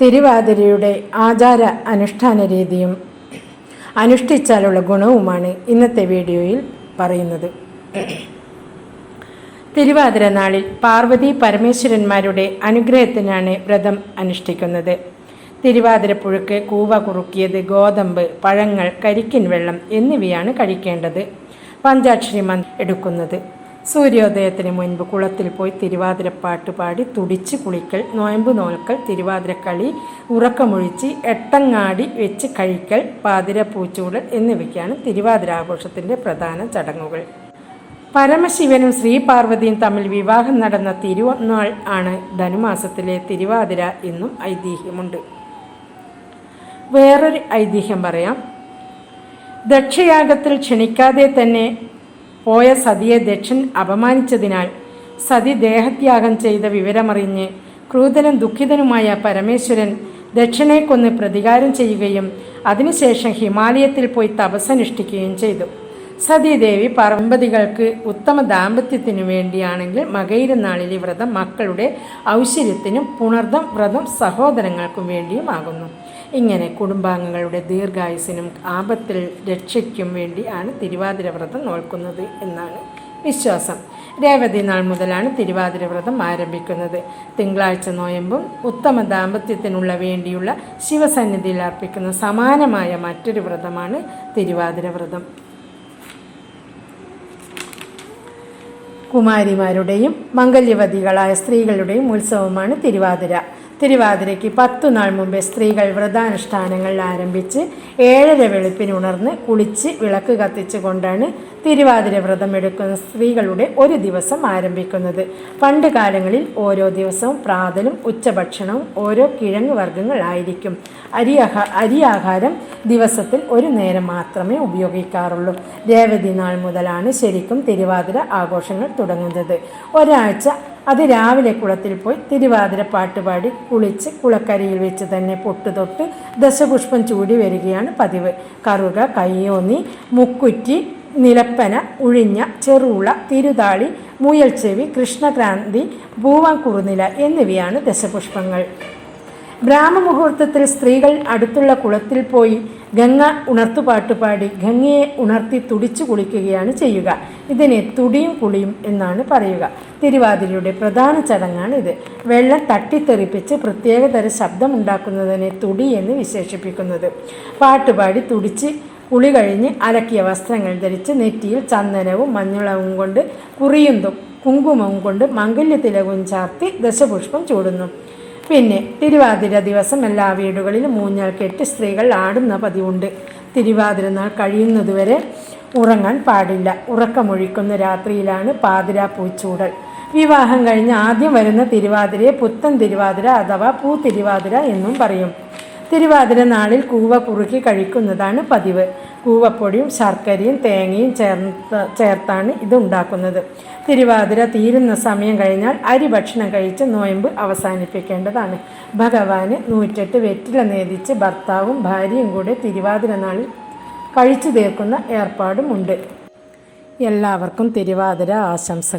തിരുവാതിരയുടെ ആചാര അനുഷ്ഠാന രീതിയും അനുഷ്ഠിച്ചാലുള്ള ഗുണവുമാണ് ഇന്നത്തെ വീഡിയോയിൽ പറയുന്നത്. തിരുവാതിര നാളിൽ പാർവതി പരമേശ്വരന്മാരുടെ അനുഗ്രഹത്തിനാണ് വ്രതം അനുഷ്ഠിക്കുന്നത്. തിരുവാതിര പുഴുക്ക് കൂവ കുറുക്കിയത് ഗോതമ്പ് പഴങ്ങൾ കരിക്കിൻ വെള്ളം എന്നിവയാണ് കഴിക്കേണ്ടത്. പഞ്ചാക്ഷരി മന്ത്രം എടുക്കുന്നത്. സൂര്യോദയത്തിന് മുൻപ് കുളത്തിൽ പോയി തിരുവാതിരപ്പാട്ട് പാടി തുടിച്ച് കുളിക്കൽ നോയമ്പ് നോൽക്കൽ തിരുവാതിരക്കളി ഉറക്കമൊഴിച്ച് എട്ടങ്ങാടി വെച്ച് കഴിക്കൽ പാതിര പൂച്ചൂടൽ എന്നിവയ്ക്കാണ് തിരുവാതിരാഘോഷത്തിന്റെ പ്രധാന ചടങ്ങുകൾ. പരമശിവനും ശ്രീപാർവതിയും തമ്മിൽ വിവാഹം നടന്ന തിരുവനാൾ ആണ് ധനുമാസത്തിലെ തിരുവാതിര എന്നും ഐതിഹ്യമുണ്ട്. വേറൊരു ഐതിഹ്യം പറയാം. ദക്ഷയാഗത്തിൽ ക്ഷണിക്കാതെ തന്നെ പോയ സതിയെ ദക്ഷൻ അപമാനിച്ചതിനാൽ സതി ദേഹത്യാഗം ചെയ്ത വിവരമറിഞ്ഞ് ക്രൂതനും ദുഃഖിതനുമായ പരമേശ്വരൻ ദക്ഷനെ കൊന്ന് പ്രതികാരം ചെയ്യുകയും അതിനുശേഷം ഹിമാലയത്തിൽ പോയി തപസ്സനുഷ്ഠിക്കുകയും ചെയ്തു. സതീദേവി പരമ്പതികൾക്ക് ഉത്തമ ദാമ്പത്യത്തിനു വേണ്ടിയാണെങ്കിൽ മകയിരനാളിലെ വ്രതം മക്കളുടെ ഔശ്വര്യത്തിനും പുണർദം വ്രതം സഹോദരങ്ങൾക്കും വേണ്ടിയുമാകുന്നു. ഇങ്ങനെ കുടുംബാംഗങ്ങളുടെ ദീർഘായുസിനും ആപത്തിൽ രക്ഷയ്ക്കും വേണ്ടിയാണ് തിരുവാതിര വ്രതം നോൽക്കുന്നത് എന്നാണ് വിശ്വാസം. രേവതി നാൾ മുതലാണ് തിരുവാതിര വ്രതം ആരംഭിക്കുന്നത്. തിങ്കളാഴ്ച നോയമ്പും ഉത്തമ ദാമ്പത്യത്തിനുള്ള വേണ്ടിയുള്ള ശിവസന്നിധിയിൽ അർപ്പിക്കുന്ന സമാനമായ മറ്റൊരു വ്രതമാണ് തിരുവാതിര വ്രതം. കുമാരിമാരുടെയും മംഗല്യവതികളായ സ്ത്രീകളുടെയും ഉത്സവമാണ് തിരുവാതിര. തിരുവാതിരയ്ക്ക് പത്തു നാൾ മുമ്പേ സ്ത്രീകൾ വ്രതാനുഷ്ഠാനങ്ങൾ ആരംഭിച്ച് ഏഴര വെളുപ്പിന് ഉണർന്ന് കുളിച്ച് വിളക്ക് കത്തിച്ചുകൊണ്ടാണ് തിരുവാതിര വ്രതം എടുക്കുന്ന സ്ത്രീകളുടെ ഒരു ദിവസം ആരംഭിക്കുന്നത്. പണ്ട് കാലങ്ങളിൽ ഓരോ ദിവസവും പ്രാതലും ഉച്ചഭക്ഷണവും ഓരോ കിഴങ്ങ് വർഗങ്ങളായിരിക്കും അരിയാഹാ അരിയാഹാരം ദിവസത്തിൽ ഒരു നേരം മാത്രമേ ഉപയോഗിക്കാറുള്ളൂ. രേവതി നാൾ മുതലാണ് ശരിക്കും തിരുവാതിര ആഘോഷങ്ങൾ തുടങ്ങുന്നത്. ഒരാഴ്ച അത് രാവിലെ കുളത്തിൽ പോയി തിരുവാതിര പാട്ടുപാടി കുളിച്ച് കുളക്കരയിൽ വെച്ച് തന്നെ പൊട്ടുതൊട്ട് ദശപുഷ്പം ചൂടി വരികയാണ് പതിവ്. കറുക കയ്യോന്നി മുക്കുറ്റി നിലപ്പന ഉഴിഞ്ഞ ചെറുള തിരുതാളി മുയൽച്ചെവി കൃഷ്ണക്രാന്തി പൂവാക്കുറുനില എന്നിവയാണ് ദശപുഷ്പങ്ങൾ. ബ്രാഹ്മമുഹൂർത്തത്തിൽ സ്ത്രീകൾ അടുത്തുള്ള കുളത്തിൽ പോയി ഗംഗ ഉണർത്തുപാട്ട് പാടി ഗംഗയെ ഉണർത്തി തുടിച്ചു കുളിക്കുകയാണ് ചെയ്യുക. ഇതിനെ തുടിയും കുളിയും എന്നാണ് പറയുക. തിരുവാതിരയുടെ പ്രധാന ചടങ്ങാണ് ഇത് വെള്ളം തട്ടിത്തെറിപ്പിച്ച് പ്രത്യേകതര ശബ്ദമുണ്ടാക്കുന്നതിനെ തുടി എന്ന് വിശേഷിപ്പിക്കുന്നത്. പാട്ടുപാടി തുടിച്ച് കുളി കഴിഞ്ഞ് അലക്കിയ വസ്ത്രങ്ങൾ ധരിച്ച് നെറ്റിയിൽ ചന്ദനവും മഞ്ഞളവും കൊണ്ട് കുറിയുന്തും കുങ്കുമവും കൊണ്ട് മംഗല്യത്തിലകും ചാർത്തി ദശപുഷ്പം ചൂടുന്നു. പിന്നെ തിരുവാതിര ദിവസം എല്ലാ വീടുകളിലും മൂഞ്ഞാൽ കെട്ടി സ്ത്രീകൾ ആടുന്ന പതിവുണ്ട്. തിരുവാതിര നാൾ കഴിയുന്നതുവരെ ഉറങ്ങാൻ പാടില്ല. ഉറക്കമൊഴിക്കുന്ന രാത്രിയിലാണ് പാതിര പൂച്ചൂടൽ. വിവാഹം കഴിഞ്ഞ് ആദ്യം വരുന്ന തിരുവാതിരയെ പുത്തൻ തിരുവാതിര അഥവാ പൂ തിരുവാതിര എന്നും പറയും. തിരുവാതിര നാളിൽ കൂവ കുറുക്കി കഴിക്കുന്നതാണ് പതിവ്. കൂവപ്പൊടിയും ശർക്കരയും തേങ്ങയും ചേർത്ത് ചേർത്താണ് ഇത് ഉണ്ടാക്കുന്നത്. തിരുവാതിര തീരുന്ന സമയം കഴിഞ്ഞാൽ അരി ഭക്ഷണം കഴിച്ച് നോയമ്പ് അവസാനിപ്പിക്കേണ്ടതാണ്. ഭഗവാന് നൂറ്റെട്ട് വെറ്റില നേദിച്ച് ഭർത്താവും ഭാര്യയും കൂടെ തിരുവാതിര നാളിൽ കഴിച്ചു തീർക്കുന്ന ഏർപ്പാടുമുണ്ട്. എല്ലാവർക്കും തിരുവാതിര ആശംസകൾ.